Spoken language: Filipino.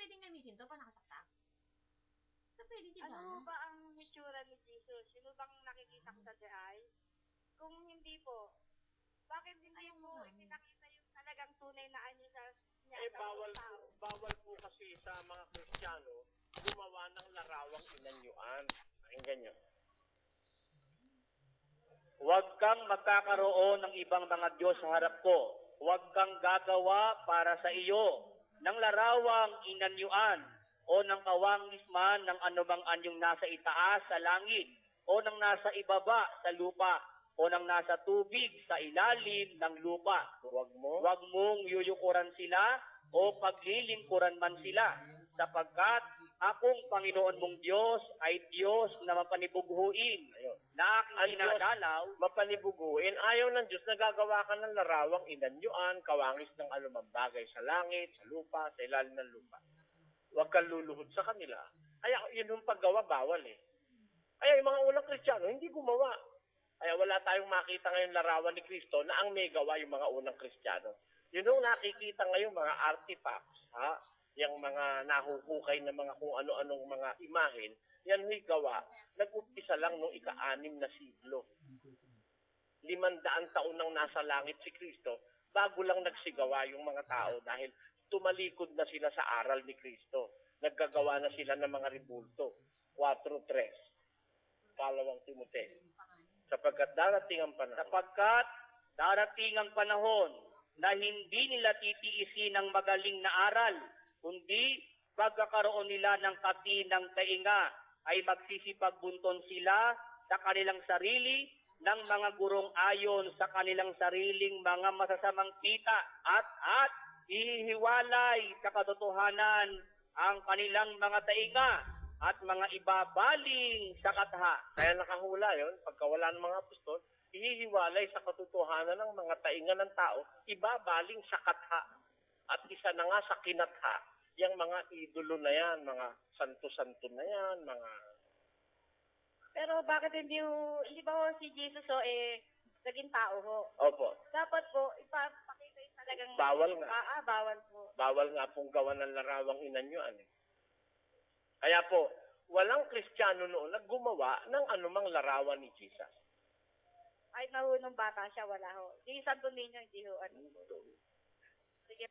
pwedeng gamitin to pa nakasaksak? So, pwede, di ba? Ano ba ang hitsura ni Jesus? Sino bang nakikita ko sa the eye? Kung hindi po, bakit hindi Ayaw mo po gamit. ipinakita yung talagang tunay na ano sa niya Eh, bawal, tao? bawal po kasi sa mga Kristiyano gumawa ng larawang inanyuan. Pakinggan nyo. Huwag kang magkakaroon ng ibang mga Diyos sa harap ko. Huwag kang gagawa para sa iyo ng larawang inanyuan o ng kawangis man ng anumang anyong nasa itaas sa langit o ng nasa ibaba sa lupa o ng nasa tubig sa ilalim ng lupa. Huwag mo. Huwag mong yuyukuran sila o paglilingkuran man sila sapagkat akong Panginoon mong Diyos ay Diyos na mapanibughuin. Na aking Ang Diyos. dinadalaw Mapanibuguin. Ayaw ng Diyos na gagawa ka ng larawang inanyuan, kawangis ng anumang bagay sa langit, sa lupa, sa ilalim ng lupa. Huwag kang luluhod sa kanila. Kaya yun yung paggawa, bawal eh. Kaya yung mga unang Kristiyano, hindi gumawa. Kaya wala tayong makita ngayon larawan ni Kristo na ang may gawa yung mga unang Kristiyano. Yun yung nakikita ngayon mga artifacts, ha? Yung mga nahuhukay na mga kung ano-anong mga imahen, yan may gawa. Nag-umpisa lang nung ika-anim na siglo. Limandaan taon nang nasa langit si Kristo, bago lang nagsigawa yung mga tao dahil tumalikod na sila sa aral ni Kristo. Naggagawa na sila ng mga ribulto. 4.3. Kalawang Timoteo. Sapagkat darating ang panahon. sapagkat darating ang panahon na hindi nila titiisin ng magaling na aral, kundi pagkakaroon nila ng katinang tainga ay magsisipagbunton sila sa kanilang sarili ng mga gurong ayon sa kanilang sariling mga masasamang kita at at ihiwalay sa katotohanan ang kanilang mga tainga at mga ibabaling sa katha. Kaya nakahula yon pagka wala ng mga apostol, ihihiwalay sa katotohanan ng mga tainga ng tao, ibabaling sa katha. At isa na nga sa kinatha, yung mga idolo na yan, mga santo-santo na yan, mga... Pero bakit hindi ho, hindi ba ho si Jesus ho eh naging tao ho? Opo, Dapat po ipapakita yung talagang Bawal nga. Ah, ah, bawal po. bawal nga pong gawa ng larawang inanyuan eh. Kaya po, walang Kristiyano noon na gumawa ng anumang larawan ni Jesus. Kahit na ho nung bata siya, wala ho. Di Santo Niño, hindi ho. Ano. Sige.